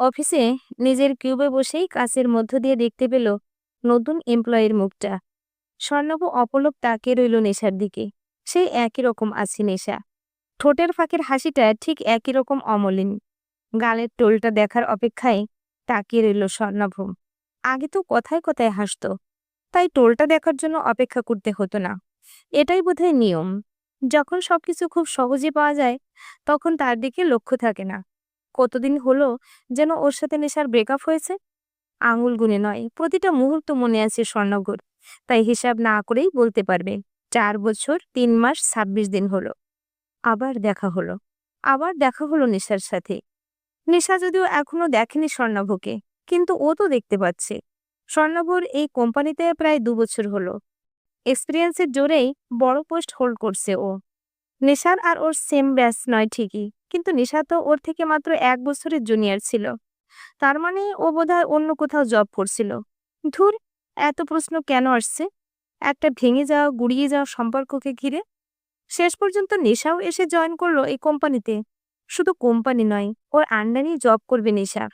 অফিসে নিজের কিউবে বসেই কাচের মধ্য দিয়ে দেখতে পেল নতুন এমপ্লয়ির মুখটা। স্বর্ণব অপলক তাকিয়ে রইল নেশার দিকে। সেই একই রকম আছে নেশা। ঠোঁটের ফাঁকের হাসিটা ঠিক একই রকম অমলিন। গালের টোলটা দেখার অপেক্ষায় তাকিয়ে রইল স্বর্ণভ আগে তো কথায় কথায় হাসতো। তাই টোলটা দেখার জন্য অপেক্ষা করতে হতো না। এটাই বোধহয় নিয়ম। যখন সবকিছু খুব সহজে পাওয়া যায়, তখন তার দিকে লক্ষ্য থাকে না। কতদিন হলো যেন ওর সাথে নেশার ব্রেকআপ হয়েছে? আঙুল গুনে নয়, প্রতিটা মুহূর্ত মনে আছে স্বর্ণগর। তাই হিসাব না করেই বলতে পারবে, চার বছর, তিন মাস, ছাব্বিশ দিন হলো। আবার দেখা হলো, আবার দেখা হলো নেশার সাথে। নেশা যদিও এখনও দেখেনি স্বর্ণভকে, কিন্তু ও তো দেখতে পাচ্ছে। স্বর্ণভর এই কোম্পানিতে প্রায় দু বছর হলো। এক্সপিরিয়েন্সের জোরেই বড় পোস্ট হোল্ড করছে ও। নেশার আর ওর সেম ব্যাচ নয় ঠিকই। কিন্তু নিশা তো ওর থেকে মাত্র এক বছরের জুনিয়র ছিল। তার মানে ও বোধহয় অন্য কোথাও জব করছিল। ধুর, এত প্রশ্ন কেন আসছে? একটা ভেঙে যাওয়া, গুড়িয়ে যাওয়া সম্পর্ককে ঘিরে। শেষ পর্যন্ত নিশাও এসে জয়েন করল এই কোম্পানিতে শুধু কোম্পানি নয়, ওর আন্ডারেই জব করবে নেশা।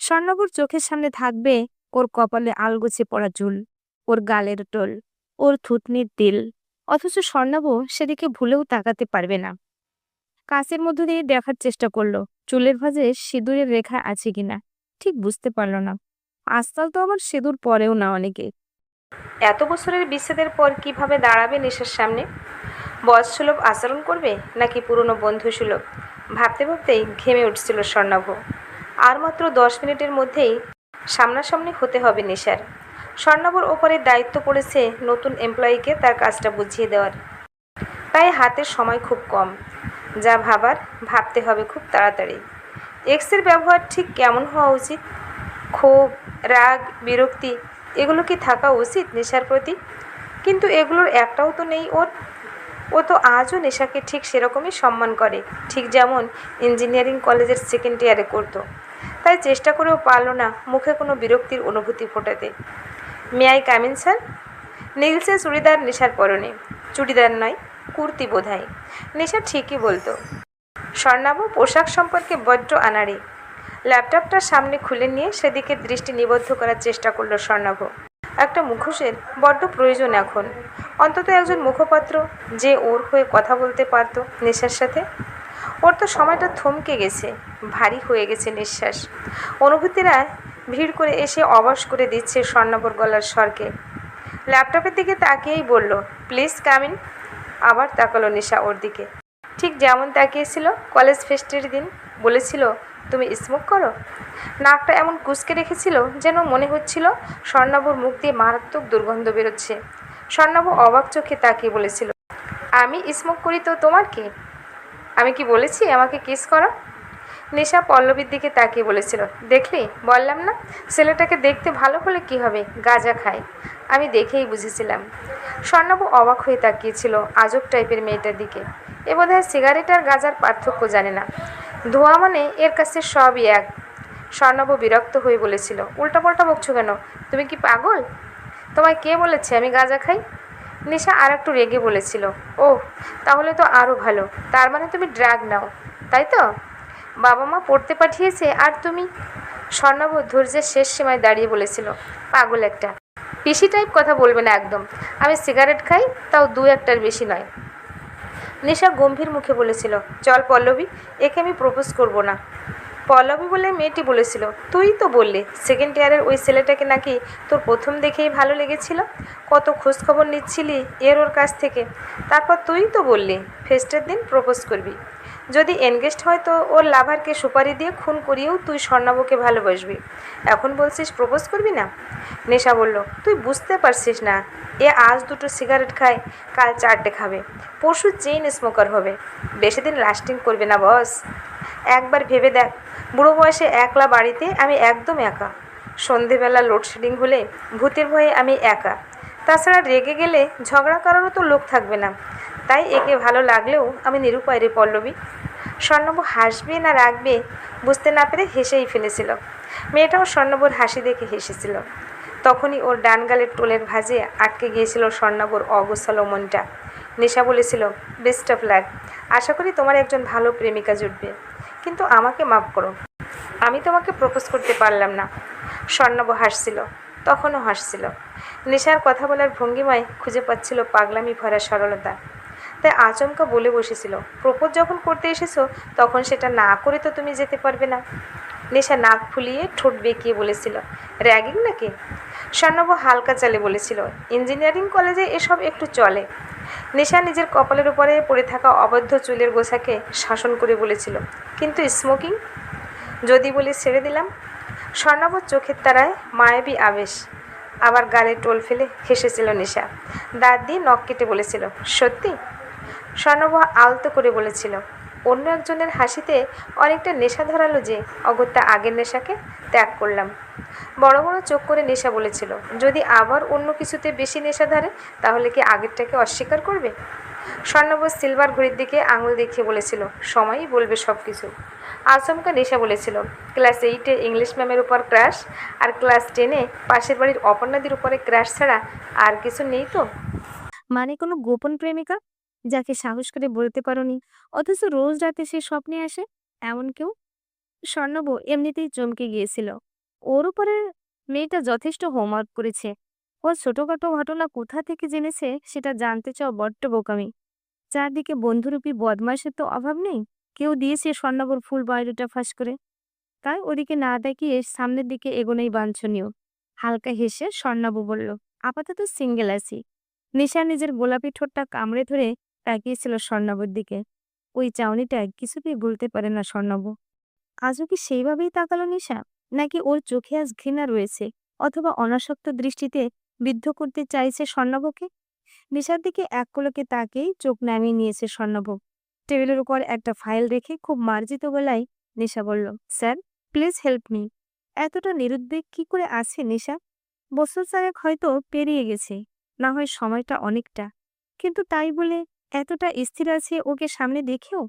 স্বর্ণবর চোখের সামনে থাকবে ওর কপালে আলগোছে পড়া চুল, ওর গালের টোল, ওর থুতনির তিল। অথচ স্বর্ণাব সেদিকে ভুলেও তাকাতে পারবে না। কাঁচের মধ্য দিয়ে দেখার চেষ্টা করল, চুলের ভাঁজে সিঁদুরের রেখা আছে কিনা। ঠিক বুঝতে পারল না। আজকাল তো আবার সিঁদুর পরেও না অনেকে। এত বছরের বিচ্ছেদের পর কীভাবে দাঁড়াবে নেশার সামনে? বয়স সুলভ আচরণ করবে নাকি পুরনো বন্ধু সুলভ ভাবতে ভাবতেই ঘেমে উঠছিল স্বর্ণাভ। আর মাত্র দশ মিনিটের মধ্যেই সামনাসামনি হতে হবে নেশার। স্বর্ণাভর ওপরে দায়িত্ব পড়েছে নতুন এমপ্লয়িকে তার কাজটা বুঝিয়ে দেওয়ার। তাই হাতের সময় খুব কম। যা ভাবার, ভাবতে হবে খুব তাড়াতাড়ি। এক্সের ব্যবহার ঠিক কেমন হওয়া উচিত? ক্ষোভ, রাগ, বিরক্তি, এগুলো কি থাকা উচিত নেশার প্রতি? কিন্তু এগুলোর একটাও তো নেই ওর। ও তো আজও নেশাকে ঠিক সেরকমই সম্মান করে, ঠিক যেমন ইঞ্জিনিয়ারিং কলেজের সেকেন্ড ইয়ারে করতো। তাই চেষ্টা করেও পারল না মুখে কোনো বিরক্তির অনুভূতি ফোটাতে। মেয়াই কামিন স্যার নীলসে চুড়িদার নেশার পরনে। চুড়িদার নয়, কুর্তি বোধহয়। নেশা ঠিকই বলতো। স্বর্ণাভ পোশাক সম্পর্কে বড্ড আনাড়ি। ল্যাপটপটা সামনে খুলে নিয়ে সেদিকে দৃষ্টি নিবদ্ধ করার চেষ্টা করল স্বর্ণাভ একটা মুখোশের বড্ড প্রয়োজন এখন। অন্তত একজন মুখপাত্র যে ওর হয়ে কথা বলতে পারতো নেশার সাথে। ওর তো সময়টা থমকে গেছে, ভারী হয়ে গেছে নিঃশ্বাস। অনুভূতিরা ভিড় করে এসে অবাস করে দিচ্ছে স্বর্ণাভর গলার স্বরকে। ল্যাপটপের দিকে তাকিয়েই বলল, প্লিজ কামিন। আবার তাকালো নিশা ওর দিকে। ঠিক যেমন তাকিয়েছিল, কলেজ ফেস্টের দিন বলেছিল, তুমি স্মোক করো? নাকটা এমন কুচকে রেখেছিল যেন মনে হচ্ছিল স্বর্ণাবুর মুখ দিয়ে মারাত্মক দুর্গন্ধ বেরোচ্ছে। স্বর্ণাবু অবাক চোখে তাকিয়ে বলেছিল, আমি স্মোক করি তো তোমার কি? আমি কি বলেছি আমাকে কিস করো? নেশা পল্লবীর দিকে তাকিয়ে বলেছিল, দেখলি? বললাম না। ছেলেটাকে দেখতে ভালো হলে কি হবে? গাঁজা খায়। আমি দেখেই বুঝেছিলাম। স্বর্ণাবু অবাক হয়ে তাকিয়েছিল আজব টাইপের মেয়েটার দিকে। এ বোধহয় সিগারেট আর গাঁজার পার্থক্য জানে না। ধোঁয়া মানে এর কাছে সবই এক। স্বর্ণাবু বিরক্ত হয়ে বলেছিল, উল্টাপাল্টা বকছো কেন? তুমি কি পাগল? তোমায় কে বলেছে আমি গাঁজা খাই? নিশা আর একটু রেগে বলেছিল ও তাহলে তো আরও ভালো। তার মানে তুমি ড্রাগ নাও, তাই তো? বাবা মা পড়তে পাঠিয়েছে আর তুমি? স্বর্ণাব ধৈর্যের শেষ সীমায় দাঁড়িয়ে বলেছিল, পাগল একটা। পিসি টাইপ কথা বলবে না একদম। আমি সিগারেট খাই, তাও দু একটার বেশি নয়। নিশা গম্ভীর মুখে বলেছিল, চল পল্লবী, একে আমি প্রপোজ করব না। পল্লবী বলে মেয়েটি বলেছিল, তুই তো বললি সেকেন্ড ইয়ারের ওই ছেলেটাকে নাকি তোর প্রথম দেখেই ভালো লেগেছিল? কত খোঁজখবর নিচ্ছিলি এর ওর কাছ থেকে। তারপর তুই তো বললি ফেস্টের দিন প্রপোজ করবি। যদি এনগেজড হয় তো ওর লাভারকে সুপারি দিয়ে খুন করিয়েও তুই স্বর্ণাবকে ভালোবাসবি। এখন বলছিস প্রপোজ করবি না? নেশা বলল, তুই বুঝতে পারছিস না, এ আজ দুটো সিগারেট খায়, কাল চারটে খাবে, পরশু চেইন স্মোকার হবে, বেশি দিন লাস্টিং করবে না বস একবার ভেবে দেখ, বুড়ো বয়সে একলা বাড়িতে আমি একদম একা। সন্ধেবেলা লোডশেডিং হলে ভূতের ভয়ে আমি একা। তাছাড়া রেগে গেলে ঝগড়া করারও তো লোক থাকবে না। তাই একে ভালো লাগলেও আমি নিরুপায় রে পল্লবী। স্বর্ণব হাসবে না রাখবে বুঝতে না পেরে হেসেই ফেলেছিল। মেয়েটাও স্বর্ণবর হাসি দেখে হেসেছিল। তখনই ওর ডান গালের টোলের ভাজে আটকে গিয়েছিল স্বর্ণবর অগোছালো মনটা। নেশা বলেছিল বেস্ট অফ লাক আশা করি তোমার একজন ভালো প্রেমিকা জুটবে। কিন্তু আমাকে মাফ করো। আমি তোমাকে প্রপোজ করতে পারলাম না। স্বর্ণব হাসছিল। তখনও হাসছিল। নেশার কথা বলার ভঙ্গিমায় খুঁজে পাচ্ছিল পাগলামি ভরা সরলতা। তাই আচমকা বলে বসেছিল, প্রপোজ যখন করতে এসেছ, তখন সেটা না করে তো তুমি যেতে পারবে না। নেশা নাক ফুলিয়ে ঠোঁট বেঁকিয়ে বলেছিল, র্যাগিং নাকি? স্বর্ণব হালকা চালে বলেছিল, ইঞ্জিনিয়ারিং কলেজে এসব একটু চলে। নেশা নিজের কপালের উপরে পড়ে থাকা অবদ্ধ চুলের গোছাকে শাসন করে বলেছিল, কিন্তু স্মোকিং? যদি বলি ছেড়ে দিলাম। স্বর্ণাবর চোখের তারায় মায়াবী আবেশ, আবার গালে টোল ফেলে হেসেছিল নেশা। দাঁত দিয়ে নখ কেটে বলেছিল, সত্যি? স্বর্ণব আলতো করে বলেছিল। অন্য একজনের হাসিতে অনেকটা নেশা ধরালো যে, অগত্যা আগের নেশাকে ত্যাগ করলাম। বড় বড় চোখ করে নেশা বলেছিল। যদি আবার অন্য কিছুতে বেশি নেশা ধরে, তাহলে কি আগেরটাকে অস্বীকার করবে? স্বর্ণব সিলভার ঘড়ির দিকে আঙুল দেখিয়ে বলেছিল, সময়ই বলবে সব কিছু আচমকা নেশা বলেছিল, ক্লাস এইটে ইংলিশ ম্যামের উপর ক্রাশ, আর ক্লাস টেনে পাশের বাড়ির অপর্ণাদির উপরে ক্রাশ ছাড়া আর কিছু নেই তো? মানে কোনো গোপন প্রেমিকা? যাকে সাহস করে বলতে পারোনি। অথচ রোজ রাতে সে স্বপ্নে আসে এমন কেউ? স্বর্ণব এমনিতেই চমকে গিয়েছিল। ওর উপরে মেয়েটা যথেষ্ট হোমওয়ার্ক করেছে। ও ছোটখাটো ঘটনা কোথা থেকে জেনেছে সেটা জানতে চাও বড্ড বোকামি। চারদিকে বন্ধুরূপী বদমাসের তো অভাব নেই। কেউ দিয়েছে স্বর্ণবর ফুল বায়োডাটা ফাঁস করে। তাই ওদিকে না দেখিয়ে সামনের দিকে এগোনোই বাঞ্ছনীয়। হালকা হেসে স্বর্ণাবু বলল, আপাতত সিঙ্গেল আছি। নিশা নিজের গোলাপি ঠোঁটটা কামড়ে ধরে তাকিয়েছিল স্বর্ণাবর দিকে। ওই চাউনিটা কিছুতেই ভুলতে পারে না স্বর্ণাব। আজও কি সেইভাবেই তাকালো নিশা? নাকি ওর চোখে আজ ঘৃণা রয়েছে? অথবা অনাসক্ত দৃষ্টিতে বিদ্ধ করতে চাইছে স্বর্ণাবকে? নিশার দিকে এক কলকে তাকেই চোখ নামিয়ে নিয়েছে স্বর্ণাব। টেবিলের উপর একটা ফাইল রেখে খুব মার্জিত গলায় নিশা বলল, স্যার, প্লিজ হেল্প মি। এতটা নিরুদ্বেগ কি করে আছে নিশা? বছর চারেক হয়তো পেরিয়ে গেছে। না হয় সময়টা অনেকটা। কিন্তু তাই বলে এতটা স্থির আছে ওকে সামনে দেখেও?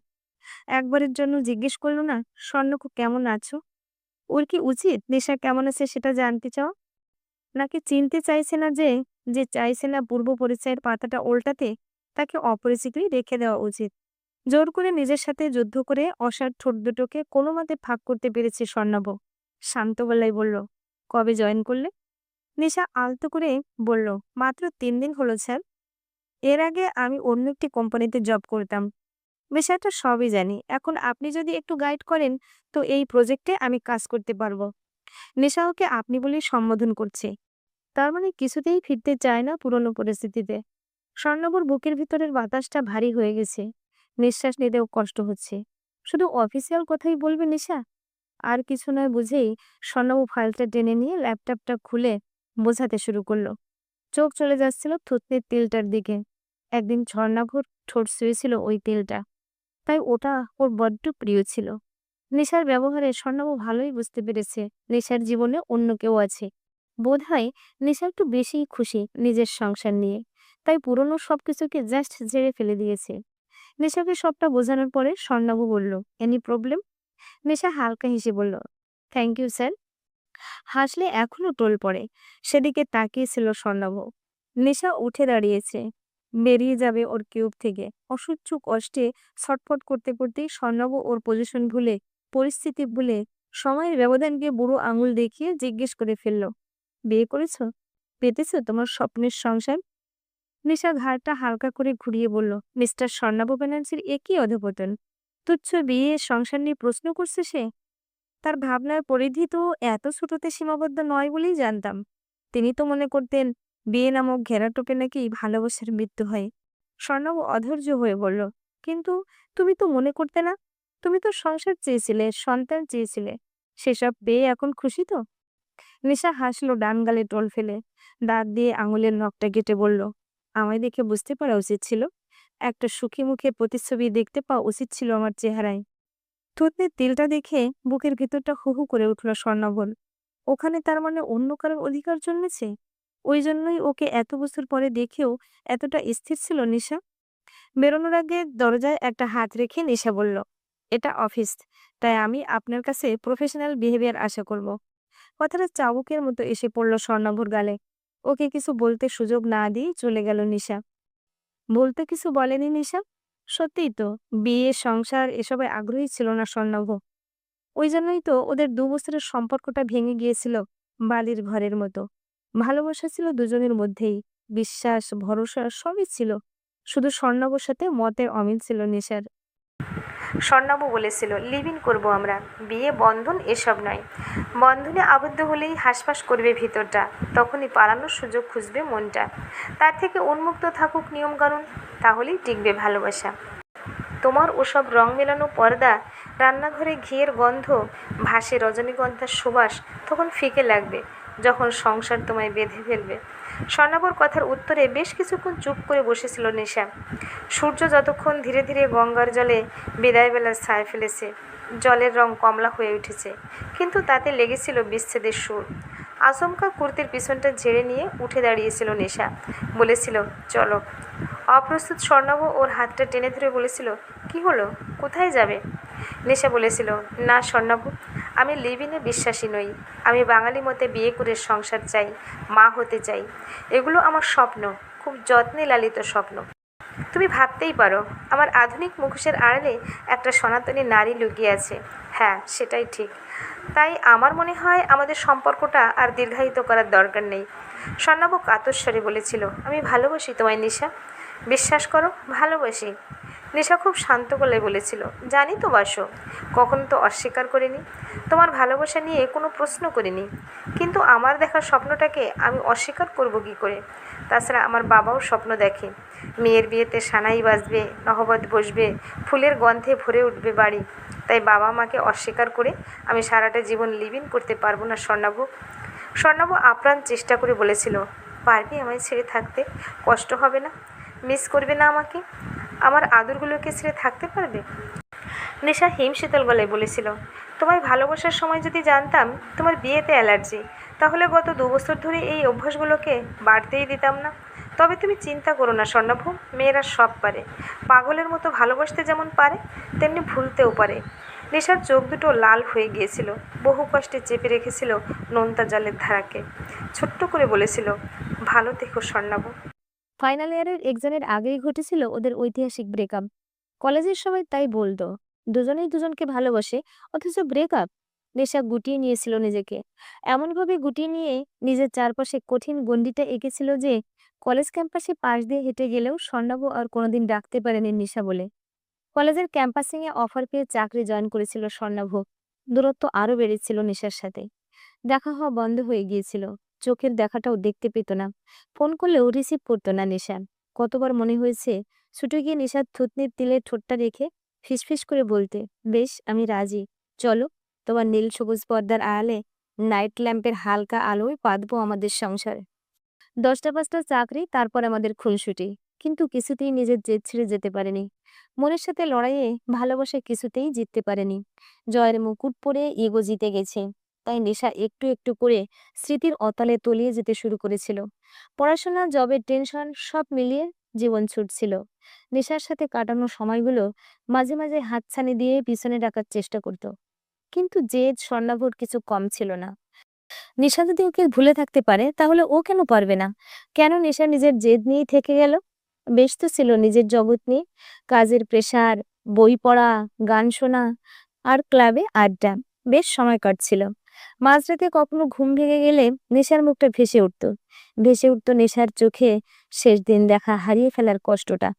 একবারের জন্য জিজ্ঞেস করল না স্বর্ণকু কেমন আছো? ওর কি উচিত? নেশা কেমন আছে সেটা জানতে চাও? নাকি চিনতে চাইছে না যে যে চাইছে না পূর্ব পরিচয়ের পাতাটা উল্টাতে তাকে অপরিচিতই রেখে দেওয়া উচিত। জোর করে নিজের সাথে যুদ্ধ করে অসার ঠোঁট দুটোকে কোনো মতে ফাঁক করতে পেরেছে স্বর্ণাব। শান্ত গলায় বলল, কবে জয়েন করলে? নিশা আলতো করে বলল, মাত্র তিন দিন হলো, স্যার। এর আগে আমি অন্য একটি কোম্পানিতে জব করতাম। বিষয়টা সবই জানি। এখন আপনি যদি একটু গাইড করেন, তো এই প্রজেক্টে আমি কাজ করতে পারব। নেশা ওকে আপনি বলেই সম্বোধন করছে। তার মানে কিছুতেই ফিরতে চায় না পুরনো পরিস্থিতিতে। স্বর্ণবর বুকের ভিতরের বাতাসটা ভারী হয়ে গেছে। নিঃশ্বাস নিতেও কষ্ট হচ্ছে। শুধু অফিসিয়াল কথাই বলবে নিশা? আর কিছু নয় বুঝেই স্বর্ণবু ফাইলটা টেনে নিয়ে ল্যাপটপটা খুলে বোঝাতে শুরু করল। চোখ চলে যাচ্ছিল থুতনির তিলটার দিকে। একদিন ঝর্ণাভর ঠোঁট শুয়েছিল ওই তেলটা। তাই ওটা ওর বড্ড প্রিয় ছিল। নেশার ব্যবহারে স্বর্ণাবু ভালোই বুঝতে পেরেছে নেশার জীবনে অন্য কেউ আছে। বোধ হয় নেশা একটু বেশিই খুশি নিজের সংসার নিয়ে। তাই পুরনো সবকিছুকে জাস্ট ঝেড়ে ফেলে দিয়েছে। নেশাকে সবটা বোঝানোর পরে স্বর্ণাবু বলল এনি প্রবলেম নেশা হালকা হেসে বলল থ্যাংক ইউ স্যার হাসলে এখনও টোল পড়ে। সেদিকে তাকিয়েছিল স্বর্ণাভ নেশা উঠে দাঁড়িয়েছে। বেরিয়ে যাবে ওর কিউব থেকে। অসহ্য কষ্টে ছটফট করতে করতেই স্বর্ণব ওর পজিশন ভুলে, পরিস্থিতি ভুলে সময়ের ব্যবধানকে বুড়ো আঙুল দেখিয়ে জিজ্ঞেস করে ফেলল, বিয়ে করেছ? পেতেছ তোমার স্বপ্নের সংসার? নিশা ঘাড়টা হালকা করে ঘুরিয়ে বলল, মিস্টার স্বর্ণাভ ব্যানার্জির একই অধপতন। তুচ্ছ বিয়ে সংসার নিয়ে প্রশ্ন করছে সে? তার ভাবনার পরিধি তো এত ছোটতে সীমাবদ্ধ নয় বলেই জানতাম। তিনি তো মনে করতেন বিয়ে নামক ঘেরাটোপে নাকি ভালোবাসার মৃত্যু হয়। স্বর্ণব অধৈর্য হয়ে বলল, কিন্তু তুমি তো মনে করতে না? তুমি তো সংসার চেয়েছিলে, সন্তান চেয়েছিলে। সেসব পেয়ে এখন খুশি তো? নিশা হাসলো ডান গালে টোল ফেলে, দাঁত দিয়ে আঙুলের নখটা কেটে বলল, আমায় দেখে বুঝতে পারা উচিত ছিল। একটা সুখী মুখে প্রতিচ্ছবি দেখতে পাওয়া উচিত ছিল আমার চেহারায়। থুতনির তিলটা দেখে বুকের ভেতরটা হু হু করে উঠল স্বর্ণবল। ওখানে তার মানে অন্য কারোর অধিকার জন্মেছে? ওই জন্যই ওকে এত বছর পরে দেখেও এতটা স্থির ছিল নিশা। বেরোনোর আগে দরজায় একটা হাত রেখে নিশা বলল, এটা অফিস, তাই আমি আপনার কাছে প্রফেশনাল বিহেভিয়ার আশা করব। কথাটা চাবুকের মতো এসে পড়ল স্বর্ণভর গালে। ওকে কিছু বলতে সুযোগ না দিয়ে চলে গেল নিশা। বলতে কিছু বলেনি নিশা? সত্যিই তো, বিয়ে, সংসার এসবে আগ্রহী ছিল না স্বর্ণভ। ওই জন্যই তো ওদের দু বছরের সম্পর্কটা ভেঙে গিয়েছিল বালির ঘরের মতো। ভালোবাসা ছিল দুজনের মধ্যেই। বিশ্বাস, ভরসা সবই ছিল। শুধু স্বর্ণাবর সাথে মতের অমিল ছিল নেশার। স্বর্ণাবু বলেছিল, লিভ ইন করব আমরা। বিয়ে, বন্ধন এসব নয়। বন্ধনে আবদ্ধ হলেই হাসপাস করবে ভিতরটা। তখনই পালানোর সুযোগ খুঁজবে মনটা। তার থেকে উন্মুক্ত থাকুক নিয়মকানুন, তাহলেই টিকবে ভালোবাসা। তোমার ওসব রং মেলানো পর্দা, রান্নাঘরে ঘিয়ের গন্ধ, ভাসে রজনীগন্ধার সুবাস, তখন ফিকে লাগবে। যখন সংসার তোমায় বেঁধে ফেলবে। স্বর্ণাবর কথার উত্তরে বেশ কিছুক্ষণ চুপ করে বসেছিল নেশা। সূর্য যতক্ষণ ধীরে ধীরে গঙ্গার জলে বিদায়বেলার ছায়া ফেলেছে, জলের রং কমলা হয়ে উঠেছে, কিন্তু তাতে লেগেছিল বিচ্ছেদের সুর। আচমকা কুর্তির পিছনটা ঝেড়ে নিয়ে উঠে দাঁড়িয়েছিল নেশা, বলেছিল, চলো। অপ্রস্তুত স্বর্ণব ওর হাতটা টেনে ধরে বলেছিল, কি হলো? কোথায় যাবে? নেশা বলেছিল, না স্বর্ণব আমি লিভিনে বিশ্বাসী নই। আমি বাঙালি মতে বিয়ে করে সংসার চাই, মা হতে চাই। এগুলো আমার স্বপ্ন, খুব যত্নে লালিত স্বপ্ন। তুমি ভাবতেই পারো, আমার আধুনিক মুখোশের আড়ালে একটা সনাতনী নারী লুকিয়ে আছে। হ্যাঁ সেটাই ঠিক। তাই আমার মনে হয় আমাদের সম্পর্কটা আর দীর্ঘায়িত করার দরকার নেই। স্বর্ণাব কাতস্বরে বলেছিল, আমি ভালোবাসি তোমায়, নিশা। বিশ্বাস করো, ভালোবাসি। নিশা খুব শান্ত গলায় বলেছিল, জানি তো বাসো, কখনো তো অস্বীকার করিনি। তোমার ভালোবাসা নিয়ে কোনো প্রশ্ন করিনি। কিন্তু আমার দেখা স্বপ্নটাকে আমি অস্বীকার করব কী করে? তাছাড়া আমার বাবাও স্বপ্ন দেখে। মেয়ের বিয়েতে সানাই বাজবে, নহবত বসবে, ফুলের গন্ধে ভরে উঠবে বাড়ি। তাই বাবা মাকে অস্বীকার করে আমি সারাটা জীবন লিভিন করতে পারব না স্বর্ণাবু। স্বর্ণাবু আপ্রাণ চেষ্টা করে বলেছিল, পারবি আমায় ছেড়ে থাকতে? কষ্ট হবে না? মিস করবে না আমাকে? আমার আদরগুলোকে ছেড়ে থাকতে পারবে? নেশা হিমশীতল গলায় বলেছিল, তোমায় ভালোবাসার সময় যদি জানতাম তোমার বিয়েতে অ্যালার্জি, তাহলে গত দু বছর ধরে এই অভ্যাসগুলোকে বাড়তেই দিতাম না। তবে তুমি চিন্তা করো না স্বর্ণভূ মেয়েরা সব পারে। পাগলের মতো ভালোবাসতে যেমন পারে, তেমনি ভুলতেও পারে। নেশার চোখ দুটো লাল হয়ে গিয়েছিল। বহু কষ্টে চেপে রেখেছিল নোনতা জলের ধারাকে। ছোট্ট করে বলেছিল, ভালো থেকো স্বর্ণাভু ফাইনাল ইয়ারের এক্সামের আগেই ঘটেছিল ওদের ঐতিহাসিক ব্রেকআপ কলেজের সবাই তাই বলতো, দুজনেই দুজনকে ভালোবাসে, অথচ ব্রেকআপ নেশা গুটিয়ে নিয়েছিল নিজেকে। এমনভাবে গুটিয়ে নিয়ে নিজের চারপাশে কঠিন গণ্ডিটা এঁকেছিল যে, কলেজ ক্যাম্পাসে পাশ দিয়ে হেঁটে গেলেও স্বর্ণাব আর কোনোদিন ডাকতে পারেনি নিশা বলে। কলেজের ক্যাম্পাসিং এ অফার পেয়ে চাকরি জয়েন করেছিল স্বর্ণাভ দূরত্ব আরও বেড়েছিল নেশার সাথে। দেখা হওয়া বন্ধ হয়ে গিয়েছিল। চোখের দেখাটাও দেখতে পেত না। ফোন করলেও রিসিভ করতো না নেশা। কতবার মনে হয়েছে, ছুটে গিয়ে নেশার থুতনির তিলের ঠোঁটটা রেখে ফিসফিস করে বলতে, বেশ, আমি রাজি। চলো, তোমার নীল সবুজ পর্দার আড়ালে নাইট ল্যাম্পের হালকা আলোয় পাতবো আমাদের সংসারে। দশটা পাঁচটা চাকরি, তারপর আমাদের খুনসুটি। কিন্তু কিছুতেই নিজের জেদ ছেড়ে যেতে পারেনি। মনের সাথে লড়াইয়ে ভালোবাসা কিছুতেই জিততে পারেনি। জয়ের মুকুট পরে ইগো জিতে গেছে। তাই নেশা একটু একটু করে স্মৃতির অতলে তলিয়ে যেতে শুরু করেছিল। পড়াশোনা, জবের টেনশন সব মিলিয়ে জীবন ছুটছিল। নেশার সাথে কাটানো সময়গুলো মাঝে মাঝে হাতছানি দিয়ে পিছনে ডাকার চেষ্টা করত। কিন্তু জেদ স্বর্ণাভর কিছু কম ছিল না। নেশা যদি ওকে ভুলে থাকতে পারে, তাহলে ও কেন পারবে না? কেন নেশা নিজের জেদ নিয়েই থেকে গেল? ব্যস্ত ছিল নিজের জগৎ নিয়ে। কাজের প্রেসার বই পড়া, গান শোনা আর ক্লাবে আড্ডা। বেশ সময় কাটছিল। মাঝরাতে কখনো ঘুম ভেঙে গেলে নেশার মুখটা ভেসে উঠত। ভেসে উঠত নেশার চোখে শেষ দিন দেখা হারিয়ে ফেলার কষ্টটা।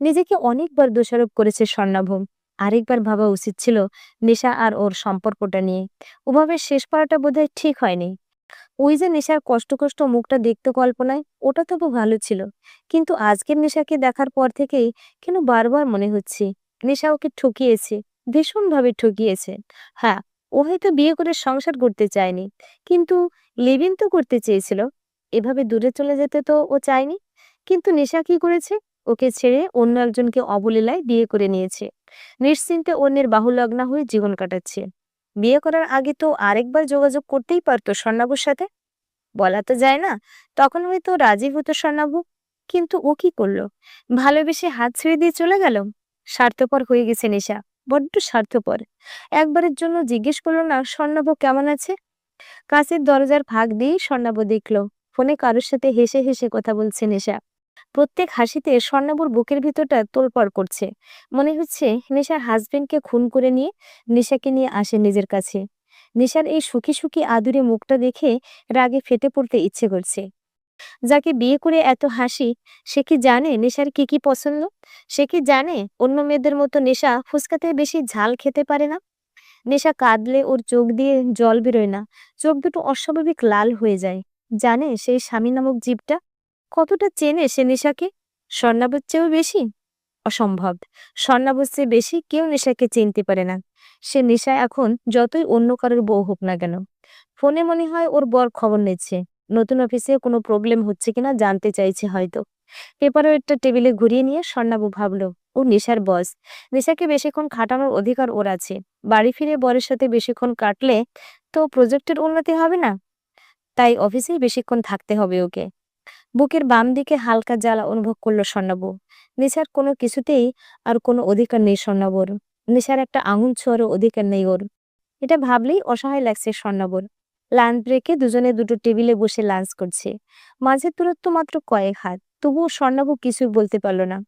নিজেকে অনেকবার দোষারোপ করেছে স্বর্ণাভূম আরেকবার ভাবা উচিত ছিল নেশা আর ওর সম্পর্কটা নিয়ে। ওভাবে শেষ পাড়াটা বোধহয় ঠিক হয়নি। ওই যে নেশার কষ্ট কষ্ট মুখটা দেখতে কল্পনায়, ওটা তবু ভালো ছিল। কিন্তু আজকের নেশাকে দেখার পর থেকেই কেন বারবার মনে হচ্ছে, নেশা ওকে ঠকিয়েছে, ভীষণভাবে ঠকিয়েছে। হ্যাঁ ও হয়তো বিয়ে করে সংসার করতে চায়নি। কিন্তু লিভিন তো করতে চেয়েছিল। এভাবে দূরে চলে যেতে তো ও চায়নি। কিন্তু নেশা কি করেছে? ওকে ছেড়ে অন্য একজনকে অবলীলায় বিয়ে করে নিয়েছে। নিশ্চিন্তে অন্যের বাহুলগ্না হয়ে জীবন কাটাচ্ছে। বিয়ে করার আগে তো আরেকবার যোগাযোগ করতেই পারতো স্বর্ণাবুর সাথে। বলা তো যায় না, তখন হয়তো রাজি হতো স্বর্ণাবু। কিন্তু ও কি করল? ভালোবেসে হাত ছেড়ে দিয়ে চলে গেল? স্বার্থপর হয়ে গেছে নেশা। বড্ড স্বার্থপর। একবারের জন্য জিজ্ঞেস করল, না স্বর্ণাব কেমন আছে? কাছের দরজার ফাঁক দিয়েই স্বর্ণাব দেখল। ফোনে কারোর সাথে হেসে হেসে কথা বলছে নেশা। প্রত্যেক হাসিতে স্বর্ণাবুর বুকের ভিতরটা তোলপাড় করছে। মনে হচ্ছে নেশার হাজবেন্ডকে খুন করে নিয়ে নেশাকে নিয়ে আসে নিজের কাছে। নেশার এই সুখী সুখী আদুরে মুখটা দেখে রাগে ফেটে পড়তে ইচ্ছে করছে। যাকে বিয়ে করে এত হাসি, সে কি জানে নেশার কি কি পছন্দ? সে কি জানে অন্য মেয়েদের মতো নেশা ফুচকাতে বেশি ঝাল খেতে পারে না? নেশা কাঁদলে ওর চোখ দিয়ে জল বেরোয় না, চোখ দুটো অস্বাভাবিক লাল হয়ে যায়। জানে সেই স্বামী নামক জীবটা? কতটা চেনে সে নেশাকে? স্বর্ণাবর চেয়েও বেশি? অসম্ভব। স্বর্ণাবর চেয়ে বেশি কেউ নেশাকে চিনতে পারে না। সে নেশা এখন যতই অন্য কারোর বউ হোক না কেন। ফোনে মনে হয় ওর বর খবর নিচ্ছে। নতুন অফিসে কোনো প্রবলেম হচ্ছে কিনা জানতে চাইছে হয়তো। পেপারও একটা টেবিলে ঘুরিয়ে নিয়ে স্বর্ণাবু ভাবলো, ও নেশার বস নেশাকে বেশিক্ষণ খাটানোর অধিকার ওর আছে। বাড়ি ফিরে বরের সাথে বেশিক্ষণ কাটলে তো প্রজেক্টের উন্নতি হবে না। তাই অফিসেই বেশিক্ষণ থাকতে হবে ওকে। বুকের বাম দিকে হালকা জ্বালা অনুভব করল স্বর্ণাবু। নেশার কোনো কিছুতেই আর কোনো অধিকার নেই স্বর্ণাবর। নেশার একটা আঙুল ছোঁয়ারও অধিকার নেই ওর। এটা ভাবলেই অসহায় লাগছে স্বর্ণাবর। লাঞ্চ ব্রেকে দুজনে দুটো টেবিলে বসে লাঞ্চ করছে। মাঝের দূরত্ব মাত্র কয়েক হাত, তবুও স্বর্ণাবু কিছুই বলতে পারল না।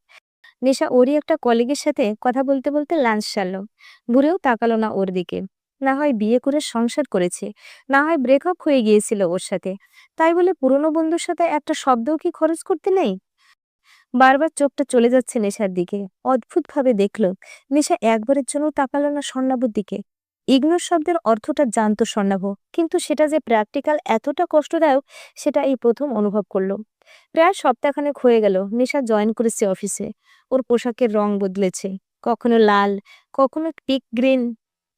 নেশা ওরই একটা কলিগের সাথে কথা বলতে বলতে লাঞ্চ সারলো। ঘুরেও তাকালো না ওর দিকে। না হয় বিয়ে করে সংসার করেছে, না হয় ব্রেকআপ হয়ে গিয়েছিল ওর সাথে। তাই বলে পুরনো বন্ধুর সাথে একটা শব্দও কি খরচ করতে নেই? বারবার চোখটা চলে যাচ্ছে নেশার দিকে। অদ্ভুতভাবে দেখল, নেশা একবারের জন্য তাকালো না স্বর্ণাবুর দিকে। ইগনোর শব্দের অর্থটা জানতো স্বর্ণাভ, কিন্তু সেটা যে প্র্যাকটিক্যাল এতটা কষ্টদায়ক, সেটা এই প্রথম অনুভব করল। প্রায় সপ্তাহখানেক হয়ে গেল, নেশা জয়েন করেছে অফিসে ওর পোশাকের রং বদলেছে, কখনো লাল, কখনো টিক গ্রিন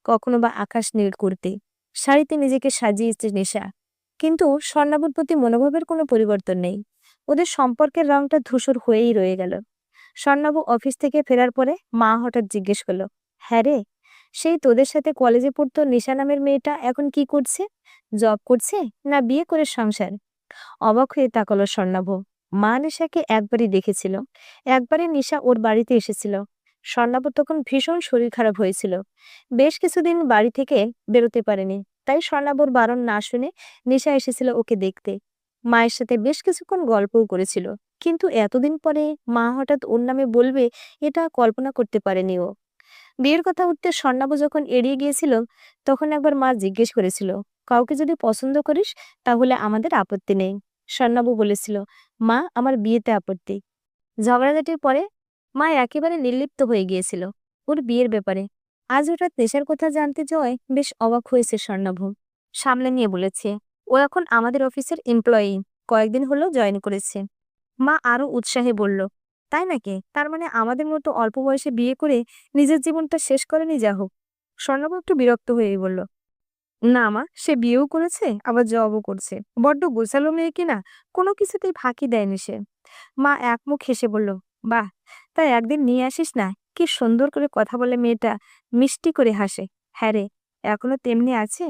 কখনো বা আকাশ নীল করতে। শাড়িতে নিজেকে সাজিয়েছে নেশা। কিন্তু স্বর্ণাবুর প্রতি মনোভাবের কোনো পরিবর্তন নেই। ওদের সম্পর্কের রংটা ধূসর হয়েই রয়ে গেল। স্বর্ণাবু অফিস থেকে ফেরার পরে মা হঠাৎ জিজ্ঞেস করল হ্যাঁ রে সেই তোদের সাথে কলেজে পড়তো নিশা নামের মেয়েটা এখন কি করছে? জব করছে না বিয়ে করে সংসার? অবাক হয়ে তাকালো স্বর্ণাভ মা নিশাকে একবারই দেখেছিল। একবারে নিশা ওর বাড়িতে এসেছিল। স্বর্ণাভ তখন ভীষণ শরীর খারাপ হয়েছিল। বেশ কিছুদিন বাড়ি থেকে বেরোতে পারেনি। তাই স্বর্ণাভর বারণ না শুনে নিশা এসেছিল ওকে দেখতে। মায়ের সাথে বেশ কিছুক্ষণ গল্পও করেছিল। কিন্তু এতদিন পরে মা হঠাৎ ওর নামে বলবে, এটা কল্পনা করতে পারেনি ও। বিয়ের কথা উঠতে স্বর্ণাবু যখন এড়িয়ে গিয়েছিল, তখন একবার মা জিজ্ঞেস করেছিল, কাউকে যদি পছন্দ করিস, তাহলে আমাদের আপত্তি নেই। স্বর্ণাবু বলেছিল, মা, আমার বিয়েতে আপত্তি। ঝগড়াঝাটির পরে মা একেবারে নির্লিপ্ত হয়ে গিয়েছিল ওর বিয়ের ব্যাপারে। আজ হঠাৎ নেশার কথা জানতে যাওয়ায় বেশ অবাক হয়েছে স্বর্ণাভ সামলে নিয়ে বলেছে, ও এখন আমাদের অফিসের এমপ্লয়ি কয়েকদিন হলো জয়েন করেছে। মা আরও উৎসাহে বলল তাই নাকি? তার মানে আমাদের মতো অল্প বয়সে বিয়ে করে নিজের জীবনটা শেষ করেনি যা হোক। স্বর্ণাভ একটু বিরক্ত হয়েই বলল, না মা, সে বিয়েও করেছে, আবার জবও করছে। বড্ড গোছালো মেয়ে কিনা কোনো কিছুতেই ফাঁকি দেয়নি সে। মা এক মুখ হেসে বলল, বাহ, তাই একদিন নিয়ে আসিস না? কি সুন্দর করে কথা বলে মেয়েটা, মিষ্টি করে হাসে। হ্যাঁ রে, এখনও তেমনি আছে?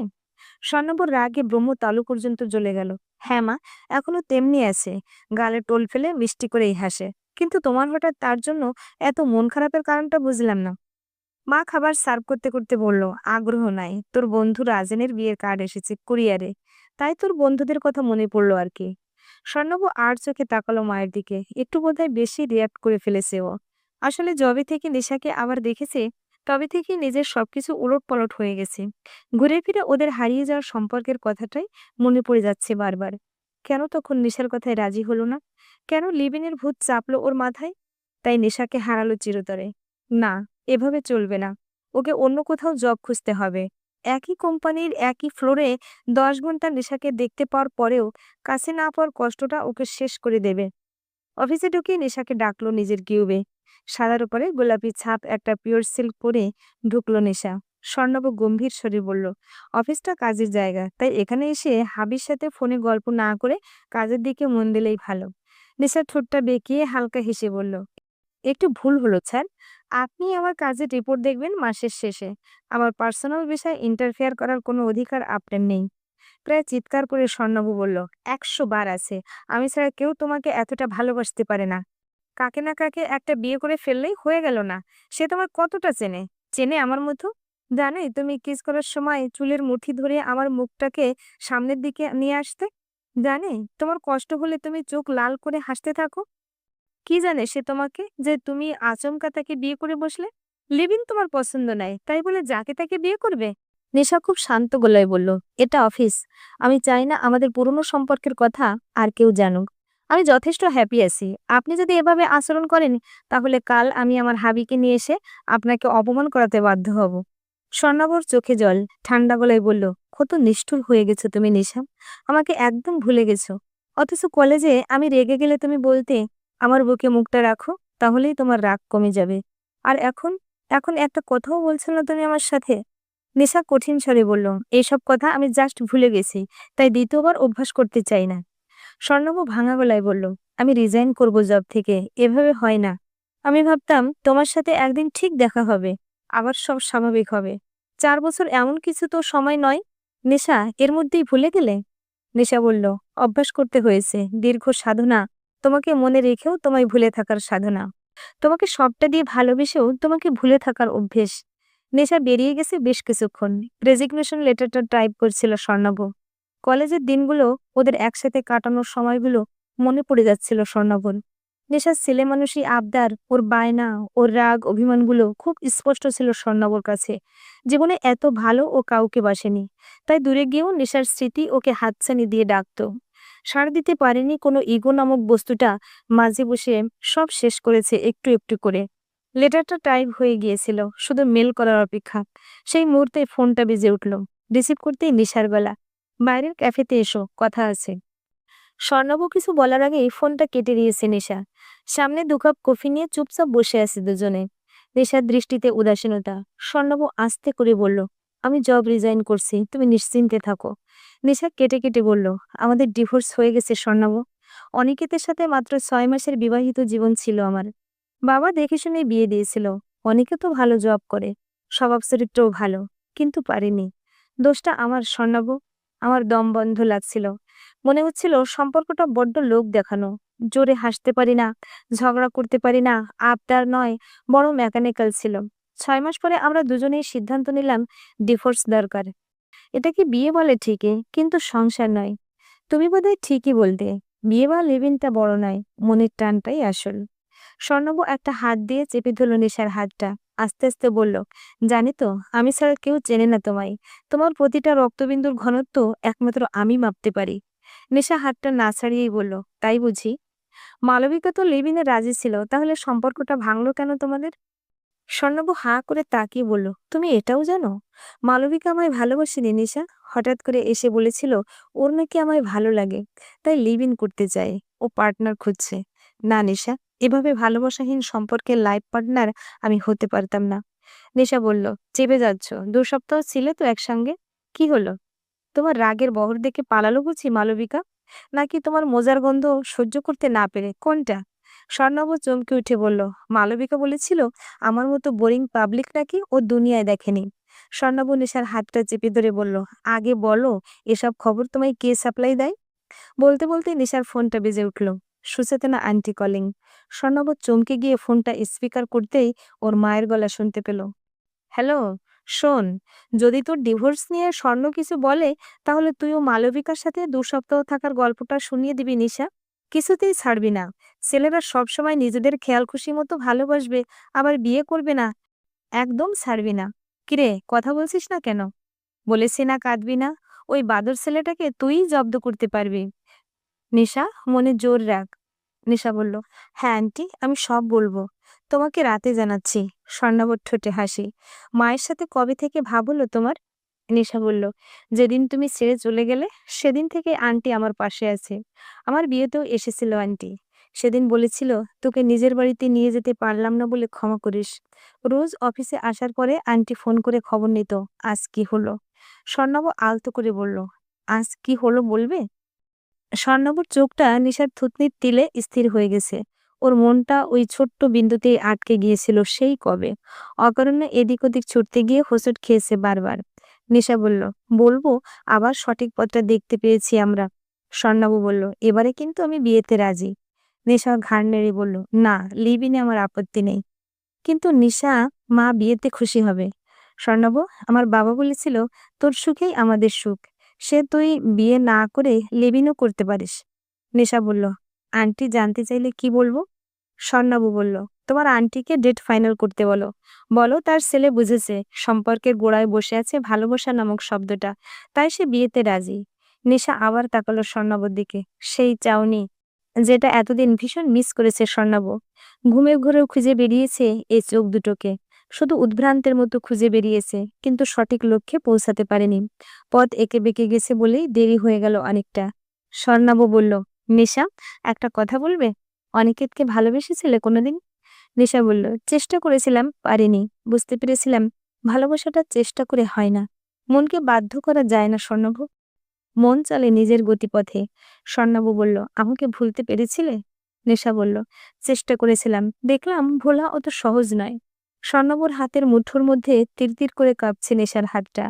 স্বর্ণবর রাগে ব্রহ্ম তালু পর্যন্ত জ্বলে গেল হ্যাঁ মা, এখনও তেমনি আছে। গালে টোল ফেলে মিষ্টি করেই হাসে। কিন্তু তোমার হঠাৎ তার জন্য এত মন খারাপের কারণটা বুঝলাম না। মা খাবার সার্ভ করতে করতে বলল, আগ্রহ নাই, তোর বন্ধু রাজেনের বিয়ের কার্ড এসেছে কুরিয়ারে। তাই তোর বন্ধুদের কথা মনে পড়ল আর কি। স্বর্ণবু আর চোখে তাকালো মায়ের দিকে, একটু বোধহয় বেশি রিয়াক্ট করে ফেলেছে ও আসলে জবে থেকে নেশাকে আবার দেখেছে, তবে থেকে নিজের সবকিছু উলট পলট হয়ে গেছে। ঘুরে ফিরে ওদের হারিয়ে যাওয়ার সম্পর্কের কথাটাই মনে পড়ে যাচ্ছে বারবার। কেন তখন নেশার কথায় রাজি হলো না? কেন লিবিনের ভূত চাপলো ওর মাথায়? তাই নেশাকে হারালো চিরতরে। না, এভাবে চলবে না। ওকে অন্য কোথাও জব খুঁজতে হবে। একই কোম্পানির একই ফ্লোরে দশ ঘণ্টা নেশাকে দেখতে পাওয়ার পরেও কাছে না পাওয়ার কষ্টটা ওকে শেষ করে দেবে। অফিসে ঢুকে নেশাকে ডাকলো নিজের কিউবে সাদার উপরে গোলাপি ছাপ, একটা পিওর সিল্ক পরে ঢুকলো নেশা। স্বর্ণব গম্ভীর স্বরে বলল, অফিসটা কাজের জায়গা, তাই এখানে এসে হাবির সাথে ফোনে গল্প না করে কাজের দিকে মন দিলেই ভালো। নেশার ঠোঁটটা বেঁকিয়ে হালকা হেসে বলল, একটু ভুল হলো, স্যার। আপনি আমার কাজের রিপোর্ট দেখবেন মাসের শেষে। আমার পার্সোনাল বিষয়ে ইন্টারফেয়ার করার কোনো অধিকার আপনার নেই। প্রায় চিৎকার করে স্বর্ণবু বলল, একশো বার আছে। আমি ছাড়া কেউ তোমাকে এতটা ভালোবাসতে পারে না। কাকে না কাকে একটা বিয়ে করে ফেললেই হয়ে গেল না। সে তোমার কতটা চেনে? চেনে আমার মতো? জানোই, তুমি কিস করার সময় চুলের মুঠি ধরে আমার মুখটাকে সামনের দিকে নিয়ে আসতে জানে, তোমার কষ্ট হলে তুমি চোখ লাল করে হাসতে থাকো। কি জানে সে তোমাকে, যে তুমি আচমকা তাকে বিয়ে করে বসলে? লিভিন তোমার পছন্দ নাই, তাই বলে যাকে তাকে বিয়ে করবে? নেশা খুব শান্ত গলায় বলল, এটা অফিস। আমি চাই না আমাদের পুরনো সম্পর্কের কথা আর কেউ জানুক। আমি যথেষ্ট হ্যাপি আছি। আপনি যদি এভাবে আচরণ করেন, তাহলে কাল আমি আমার হাবিকে নিয়ে এসে আপনাকে অপমান করাতে বাধ্য হব। স্বর্ণাবর চোখে জল, ঠান্ডা গলায় বলল, কত নিষ্ঠুর হয়ে গেছো তুমি নিশা। আমাকে একদম ভুলে গেছো। অথচ কলেজে আমি রেগে গেলে তুমি বলতে, আমার বুকে মুখটা রাখো, তাহলেই তোমার রাগ কমে যাবে। আর এখন এখন একটা কথাও বলছো না তুমি আমার সাথে? নিশা কঠিন স্বরে বলল এইসব কথা আমি জাস্ট ভুলে গেছি, তাই দ্বিতীয়বার অভ্যাস করতে চাই না। স্বর্ণব ভাঙা গলায় বলল, আমি রিজাইন করব জব থেকে, এভাবে হয় না। আমি ভাবতাম, তোমার সাথে একদিন ঠিক দেখা হবে। আবার সব স্বাভাবিক হবে। চার বছর এমন কিছু তো সময় নয়। নেশা, এর মধ্যেই ভুলে গেলে? নেশা বলল, অভ্যাস করতে হয়েছে, দীর্ঘ সাধনা। তোমাকে মনে রেখেও তোমায় ভুলে থাকার সাধনা। তোমাকে সবটা দিয়ে ভালোবেসেও তোমাকে ভুলে থাকার অভ্যেস। নেশা বেরিয়ে গেছে বেশ কিছুক্ষণ। রেজিগনেশন লেটারটা টাইপ করছিল স্বর্ণব। কলেজের দিনগুলো ওদের একসাথে কাটানোর সময়গুলো মনে পড়ে যাচ্ছিল স্বর্ণবন নেশার ছেলে মানুষই আবদার, ওর বায়না, ওর রাগ, অভিমানগুলো খুব স্পষ্ট ছিল স্বর্ণবর কাছে। জীবনে এত ভালো ও কাউকে বাসেনি। তাই দূরে গিয়েও নেশার স্মৃতি ওকে হাতছানি দিয়ে ডাকতো। সাড় দিতে পারেনি কোনো ইগো নামক বস্তুটা, মাঝে বসে সব শেষ করেছে একটু একটু করে। লেটারটা টাইপ হয়ে গিয়েছিল, শুধু মেল করার অপেক্ষা। সেই মুহূর্তে ফোনটা বেজে উঠল। রিসিভ করতেই নিশার গলা। বাইরের ক্যাফেতে এসো, কথা আছে। স্বর্ণব কিছু বলার আগেই ফোনটা কেটে দিয়েছে নেশা। সামনে দু কাপ কফি নিয়ে চুপচাপ বসে আছে দুজনে। নেশার দৃষ্টিতে উদাসীনতা। স্বর্ণব আস্তে করে বলল, আমি জব রিজাইন করছি, তুমি নিশ্চিন্তে থাকো। নেশা কেটে কেটে বলল, আমাদের ডিভোর্স হয়ে গেছে স্বর্ণব। অনিকেতের সাথে মাত্র ছয় মাসের বিবাহিত জীবন ছিল আমার। বাবা দেখে শুনে বিয়ে দিয়েছিল। অনেকে তো ভালো জব করে। স্বভাব চরিত্রও ভালো, কিন্তু পারিনি। দোষটা আমার স্বর্ণব। আমার দম বন্ধ লাগছিল। মনে হচ্ছিল সম্পর্কটা বড্ড লোক দেখানো। জোরে হাসতে পারি না, ঝগড়া করতে পারি না, আবদার নয় বড় মেকানিক্যাল ছিল। ছয় মাস পরে আমরা দুজনেই সিদ্ধান্ত নিলাম ডিভোর্স দরকার। এটা কি বিয়ে বলে ঠিকই, কিন্তু সংসার নয়। তুমি বোধহয় ঠিকই বলতে, বিয়ে বা লিভিনটা বড় নয়, মনের টানটাই আসল। স্বর্ণব একটা হাত দিয়ে চেপে ধরল নেশার হাতটা, আস্তে আস্তে বলল, জানি তো, আমি ছাড়া কেউ চেনে না তোমায়। তোমার প্রতিটা রক্তবিন্দুর ঘনত্ব একমাত্র আমি মাপতে পারি। নেশা হাতটা না ছাড়িয়েই বলল, তাই বুঝি? মালবিকা তো লিভিনে রাজি ছিল, তাহলে সম্পর্কটা ভাঙলো কেন তোমাদের? স্বর্ণবু হাঁ করে তাকিয়ে বলল, তুমি এটাও জানো? মালবিকা আমায় ভালোবাসেনি নিশা? হঠাৎ করে এসে বলেছিল, ওর নাকি আমায় ভালো লাগে, তাই লিভ ইন করতে চায় ও পার্টনার খুঁজছে। না নিশা, এভাবে ভালোবাসাহীন সম্পর্কের লাইফ পার্টনার আমি হতে পারতাম না। নিশা বলল, চেপে যাচ্ছ, দু সপ্তাহ ছিলে তো একসঙ্গে? কি হলো? তোমার রাগের বহর দেখে পালালো বুঝি, মালবিকা? নাকি তোমার মোজার গন্ধ সহ্য করতে না পেরে? কোনটা? স্বর্ণব চমকে উঠে বলল, মালবিকা বলেছিল, আমার মতো বোরিং পাবলিক নাকি ও দুনিয়ায় দেখেনি? স্বর্ণব নেশার হাতটা চেপে ধরে বলল, আগে বলো, এসব খবর তোমায় কে সাপ্লাই দেয়? বলতে বলতে নেশার ফোনটা বেজে উঠল, সুচেতনা আন্টি কলিং স্বর্ণব চমকে গিয়ে ফোনটা স্পিকার করতেই ওর মায়ের গলা শুনতে পেল। হ্যালো শোন, যদি তোর ডিভোর্স নিয়ে স্বর্ণ কিছু বলে, তাহলে তুইও মালবিকার সাথে দু সপ্তাহ থাকার গল্পটা শুনিয়ে দিবি নিশা। কিছুতেই ছাড়বি না। ছেলেরা সবসময় নিজেদের খেয়াল খুশি মতো ভালোবাসবে, আবার বিয়ে করবে না। একদম ছাড়বি না। কিরে, কথা বলছিস না কেন? বলেছি না কাঁদবি না। ওই বাদর ছেলেটাকে তুই জব্দ করতে পারবি। নিশা, মনে জোর রাখ। নিশা বলল হ্যাঁ আন্টি, আমি সব বলব। তোমাকে রাতে জানাচ্ছি। স্বর্ণাবর ঠোঁটে হাসি। মায়ের সাথে কবে থেকে ভাব হলো তোমার? নিশা বলল, যেদিন তুমি ছেড়ে চলে গেলে, সেদিন থেকে আন্টি আমার পাশে আছে। আমার বিয়েতেও এসেছিল আন্টি। সেদিন বলেছিল, তোকে নিজের বাড়িতে নিয়ে যেতে পারলাম না বলে ক্ষমা করিস। রোজ অফিসে আসার পরে আন্টি ফোন করে খবর নিত, আজ কি হলো? স্বর্ণাব আলতো করে বলল, আজ কি হলো বলবে? স্বর্ণাবর চোখটা নিশার থুতনির তিলে স্থির হয়ে গেছে। ওর মনটা ওই ছোট্ট বিন্দুতেই আটকে গিয়েছিল, সেই কবে? অকারণে এদিক ওদিক ছুটতে গিয়ে হোঁচট খেয়েছে বারবার। নিশা বলল, বলব, আবার সঠিক পথটা দেখতে পেয়েছি আমরা। স্বর্ণাবু বলল, এবারে কিন্তু আমি বিয়েতে রাজি। নিশা ঘাড় নেড়ে বলল, না, লিবিনে আমার আপত্তি নেই। কিন্তু নিশা মা বিয়েতে খুশি হবে। স্বর্ণাব আমার বাবা বলেছিল, তোর সুখেই আমাদের সুখ। সে তুই বিয়ে না করে লিবিনও করতে পারিস। নিশা বলল আন্টি জানতে চাইলে কি বলব? স্বর্ণাবু বলল, তোমার আন্টিকে ডেট ফাইনাল করতে বলো। বলো, তার ছেলে বুঝেছে, সম্পর্কের গোড়ায় বসে আছে ভালোবাসা নামক শব্দটা। তাই সে বিয়েতে রাজি। নিশা আবার তাকালো স্বর্ণাবর দিকে। সেই চাউনি যেটা এতদিন ভীষণ মিস করেছে স্বর্ণাব। ঘুমে ঘুরেও খুঁজে বেরিয়েছে এই চোখ দুটোকে। শুধু উদ্ভ্রান্তের মতো খুঁজে বেরিয়েছে, কিন্তু সঠিক লক্ষ্যে পৌঁছাতে পারেনি। পথ এঁকে বেঁকে গেছে বলেই দেরি হয়ে গেল অনেকটা। স্বর্ণাব বলল নিশা, একটা কথা বলবে? অনিকেতকে ভালোবেসেছিলে কোনোদিন? নিশা বলল, চেষ্টা করেছিলাম, পারিনি। বুঝতে পেরেছিলাম, ভালোবাসাটা চেষ্টা করে হয় না। মনকে বাধ্য করা যায় না স্বর্ণভ মন চলে নিজের গতিপথে। স্বর্ণাবু বলল, আমাকে ভুলতে পেরেছিলে? নেশা বলল, চেষ্টা করেছিলাম। দেখলাম, ভোলা অত সহজ নয়। স্বর্ণবর হাতের মুঠোর মধ্যে তিরতির করে কাঁপছে নেশার হাতটা।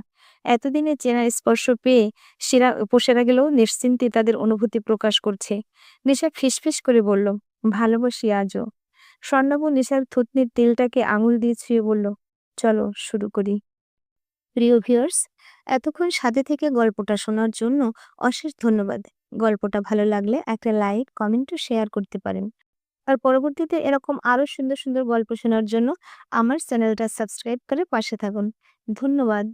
এতদিনে চেনা স্পর্শ পেয়ে সেরা উপসেরা গেলেও নিশ্চিন্তে তাদের অনুভূতি প্রকাশ করছে। নেশা ফিসফিস করে বলল, ভালোবাসি আজও। স্বর্ণাবু নেশার থুতনির তিলটাকে আঙুল দিয়ে ছুঁয়ে বলল, চলো শুরু করি। প্রিয় ভিউয়ার্স, এতক্ষণ সাথে থেকে গল্পটা শোনার জন্য অশেষ ধন্যবাদ। গল্পটা ভালো লাগলে একটা লাইক, কমেন্ট শেয়ার করতে পারেন। আর পরবর্তীতে এরকম আরও সুন্দর সুন্দর গল্প শোনার জন্য আমার চ্যানেলটা সাবস্ক্রাইব করে পাশে থাকুন। ধন্যবাদ।